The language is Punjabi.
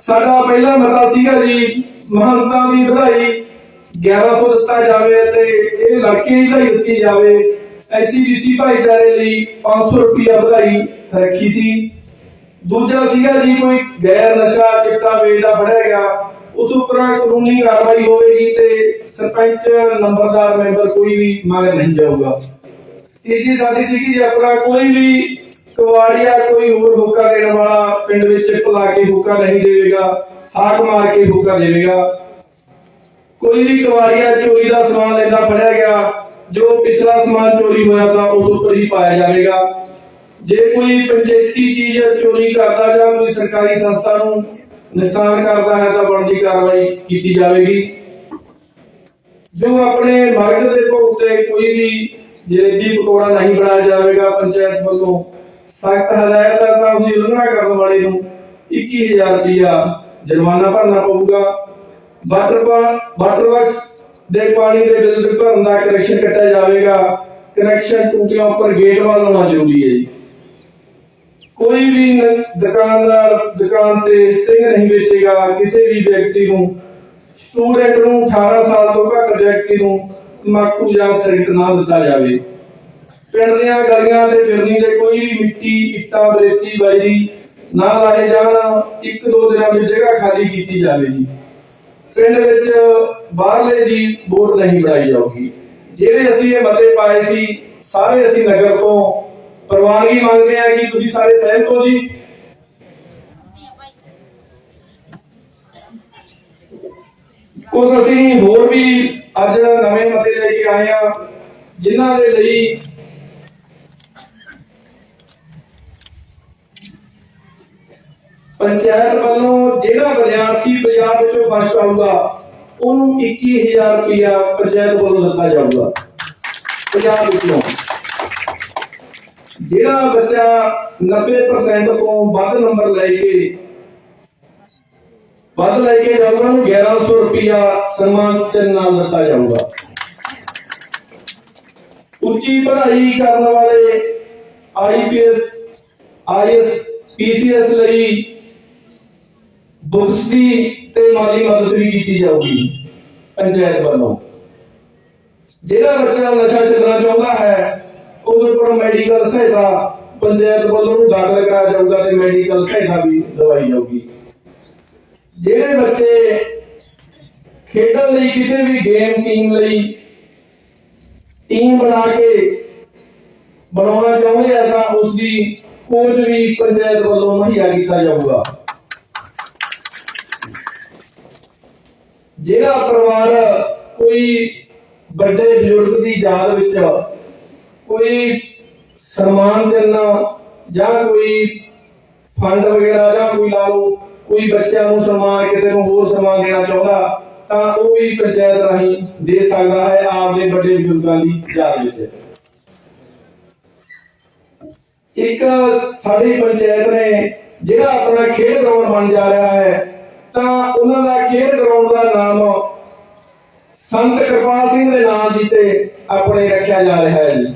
ਸਾਡਾ ਪਹਿਲਾ ਮਤਾ ਸੀਗਾ ਜੀ ਮਹੰਤਾਂ ਦੀ ਵਧਾਈ। 1100 ਦਿੱਤਾ ਜਾਵੇ ਤੇ ਇਹ ਲੜਕੇ ਦੀ ਵਧਾਈ ਦਿੱਤੀ ਜਾਵੇ। ਐਸਸੀਬੀਸੀ ਭਾਈਚਾਰੇ ਲਈ 500 ਰੁਪਇਆ ਵਧਾਈ ਰੱਖੀ ਸੀ। ਦੂਜਾ ਸੀਗਾ ਜੀ, ਕੋਈ ਗੈਰ ਨਸ਼ਾ ਚਿੱਟਾ ਵੇਚਦਾ ਫੜਿਆ ਗਿਆ। ਉਸ ਉੱਪਰ ਕਾਨੂੰਨੀ ਕਾਰਵਾਈ ਹੋਵੇਗੀ ਤੇ ਸਰਪੰਚ, ਨੰਬਰਦਾਰ ਮੈਂਬਰ ਕੋਈ ਵੀ ਮਗਰ ਨਹੀਂ ਜਾਊਗਾ। ਤੀਜੀ ਸਾਡੀ ਸੀਗੀ ਜੀ, ਆਪਣਾ ਕੋਈ ਵੀ ਕਵਾੜੀਆ, ਕੋਈ ਹੋਰ ਹੁੱਕਾ ਦੇਣ ਵਾਲਾ ਪਿੰਡ ਵਿੱਚ ਭੁਲਾ ਕੇ ਹੁੱਕਾ ਨਹੀਂ ਦੇਵੇਗਾ ਹਾਕ ਮਾਰ ਕੇ ਹੁੱਕਾ ਦੇਵੇਗਾ। ਕੋਈ ਵੀ ਕਵਾੜੀਆ ਚੋਰੀ ਦਾ ਸਮਾਨ ਲੈਂਦਾ ਫੜਿਆ ਗਿਆ, ਜੋ ਪਿਛਲਾ ਸਮਾਨ ਚੋਰੀ ਹੋਇਆ ਤਾਂ ਉਸ ਉੱਪਰ ਹੀ ਪਾਇਆ ਜਾਵੇਗਾ। ਜੇ ਕੋਈ ਪੰਚਾਇਤੀ ਚੀਜ਼ ਚੋਰੀ ਕਰਦਾ ਜਾਂ ਕੋਈ ਸਰਕਾਰੀ ਸੰਸਥਾ ਨੂੰ ਨੁਕਸਾਨ ਕਰਦਾ ਹੈ ਤਾਂ ਬਣਦੀ ਕਾਰਵਾਈ ਕੀਤੀ ਜਾਵੇਗੀ। ਜੋ ਆਪਣੇ ਮਾਰਗ ਦੇ ਭੋਗ ਤੇ ਕੋਈ ਵੀ ਜਲੇਬੀ ਪਕੌੜਾ ਨਹੀਂ ਬਣਾਇਆ ਜਾਵੇਗਾ ਪੰਚਾਇਤ ਵੱਲੋਂ ਸਖਤ ਹਦਾਇਤ ਹੈ ਤਾਂ ਉਸਦੀ ਉਲੰਘਣਾ ਕਰਨ ਵਾਲੇ ਨੂੰ 21000 ਰੁਪਇਆ ਜੁਰਮਾਨਾ ਭਰਨਾ ਪਊਗਾ। ਵਾਟਰ ਵਾਟਰ ਵਰਕਸ ਦੇ ਪਾਣੀ ਦੇ ਬਿੱਲ ਭਰਨ ਦਾ ਕਨੈਕਸ਼ਨ ਕੱਟਿਆ ਜਾਵੇਗਾ। ਕਨੈਕਸ਼ਨ ਟੂਟੀਆਂ ਉੱਪਰ ਗੇਟ ਵੱਲ ਹੋਣਾ ਜ਼ਰੂਰੀ ਹੈ ਜੀ। ਕੋਈ ਵੀ ਦੁਕਾਨਦਾਰ ਦੁਕਾਨ ਤੇ ਸਟਿੰਗ ਨਹੀਂ ਵੇਚੇਗਾ। ਕਿਸੇ ਵੀ ਵਿਅਕਤੀ ਨੂੰ। ਸਟੂਡੈਂਟ ਨੂੰ 18 ਸਾਲ ਤੋਂ ਘੱਟ ਵਿਅਕਤੀ ਨੂੰ ਤੰਬਾਕੂ ਜਾਂ ਸਿਗਰਟ ਨਾ ਦਿੱਤਾ ਜਾਵੇ। ਪਿੰਡ ਦੀਆਂ ਗਲੀਆਂ ਤੇ ਫਿਰਨੀ ਦੇ ਕੋਈ ਵੀ ਮਿੱਟੀ, ਇੱਟਾਂ, ਬਰੇਤੀ ਬਾਈ ਨਾ ਲਾਏ ਜਾਣ, ਇੱਕ ਦੋ ਦਿਨਾਂ ਵਿੱਚ ਜਗ੍ਹਾ ਖਾਲੀ ਕੀਤੀ ਜਾਵੇ ਪਿੰਡ ਵਿੱਚ ਬਾਹਰਲੇ ਦੀ ਵੋਟ ਨਹੀਂ ਬਣਾਈ ਜਾਊਗੀ। ਜਿਹੜੇ ਅਸੀਂ ਇਹ ਮਤੇ ਪਾਏ ਸੀ, ਸਾਰੇ ਅਸੀਂ ਨਗਰ ਤੋਂ ਪ੍ਰਵਾਨਗੀ ਮੰਗਦੇ ਆ ਕਿ ਤੁਸੀਂ ਸਾਰੇ ਸਹਿਮਤ ਹੋ ਜੀ। ਕੁਝ ਅਸੀਂ ਹੋਰ ਵੀ ਅੱਜ ਨਵੇਂ ਮਤੇ ਲੈ ਕੇ ਆਏ ਆ ਜਿਨ੍ਹਾਂ ਦੇ ਲਈ ਪੰਚਾਇਤ ਵੱਲੋਂ ਜਿਹੜਾ ਵਿਦਿਆਰਥੀ ਪੰਜਾਬ ਵਿੱਚੋਂ ਫਸਟ ਆਊਗਾ। ਉਹਨੂੰ 21000 ਰੁਪਇਆ ਪੰਚਾਇਤ ਵੱਲੋਂ ਦਿੱਤਾ ਜਾਊਗਾ। ਪੰਜਾਬ ਵਿੱਚੋਂ। ਜਿਹੜਾ ਬੱਚਾ 90% ਤੋਂ ਵੱਧ ਨੰਬਰ ਲੈ ਕੇ, ਵੱਧ ਲੈ ਕੇ ਜਾਊਗਾ, ਉਹਨੂੰ 1100 ਰੁਪਇਆ ਸਨਮਾਨ ਦੇ ਨਾਲ ਦਿੱਤਾ ਜਾਊਗਾ। ਉੱਚੀ ਪੜ੍ਹਾਈ ਕਰਨ ਵਾਲੇ ਆਈਪੀਐਸ ਆਈਐਸ ਪੀਸੀਐਸ ਲਈ ਬੁਕਸ ਤੇ ਮਾਲੀ ਮਦਦ ਵੀ ਕੀਤੀ ਜਾਊਗੀ, ਪੰਚਾਇਤ ਵੱਲੋਂ। ਜਿਹੜਾ ਬੱਚਾ ਨਸ਼ਾ ਛੱਡਣਾ ਚਾਹੁੰਦਾ ਹੈ ਉਸ ਉੱਪਰ ਮੈਡੀਕਲ ਸਹਾਇਤਾ ਪੰਚਾਇਤ ਵੱਲੋਂ ਉਹਨੂੰ ਦਾਖਲ ਕਰਾਇਆ ਜਾਊਗਾ ਤੇ ਮੈਡੀਕਲ ਸਹਾਇਤਾ ਵੀ ਦਵਾਈ ਜਾਊਗੀ। ਜਿਹੜੇ ਬੱਚੇ ਖੇਡਣ ਲਈ ਕਿਸੇ ਵੀ ਗੇਮ ਟੀਮ ਲਈ ਟੀਮ ਬਣਾ ਕੇ ਬਣਾਉਣਾ ਚਾਹੁੰਦੇ ਆ ਤਾਂ ਉਸ ਦੀ ਕੋਚ ਵੀ ਪੰਚਾਇਤ ਵੱਲੋਂ ਮੁਹੱਈਆ ਕੀਤਾ ਜਾਊਗਾ। ਜਿਹੜਾ ਪਰਿਵਾਰ ਕੋਈ ਵੱਡੇ ਬਜ਼ੁਰਗ ਦੀ ਯਾਦ ਵਿੱਚ ਕੋਈ ਸਨਮਾਨ ਦੇਣਾ ਜਾਂ ਕੋਈ ਫੰਡ ਵਗੈਰਾ ਜਾਂ ਕੋਈ ਲਾ ਲਓ, ਕੋਈ ਬੱਚਿਆਂ ਨੂੰ ਸਨਮਾਨ, ਕਿਸੇ ਨੂੰ ਹੋਰ ਸਨਮਾਨ ਦੇਣਾ ਚਾਹੁੰਦਾ, ਤਾਂ ਉਹ ਵੀ ਪੰਚਾਇਤ ਰਾਹੀਂ ਦੇ ਸਕਦਾ ਹੈ ਆਪਦੇ ਵੱਡੇ ਬਜ਼ੁਰਗਾਂ ਦੀ ਯਾਦ ਵਿੱਚ। ਇੱਕ ਸਾਡੀ ਪੰਚਾਇਤ ਨੇ ਜਿਹੜਾ ਆਪਣਾ ਖੇਡ ਗਰਾਊਂਡ ਬਣ ਜਾ ਰਿਹਾ ਹੈ, ਤਾਂ ਉਹਨਾਂ ਦਾ ਖੇਡ ਗਰਾਊਂਡ ਦਾ ਨਾਮ ਸੰਤ ਕਿਰਪਾਲ ਸਿੰਘ ਦੇ ਨਾਮ ਜੀ ਤੇ ਆਪਣੇ ਰੱਖਿਆ ਜਾ ਰਿਹਾ ਹੈ ਜੀ।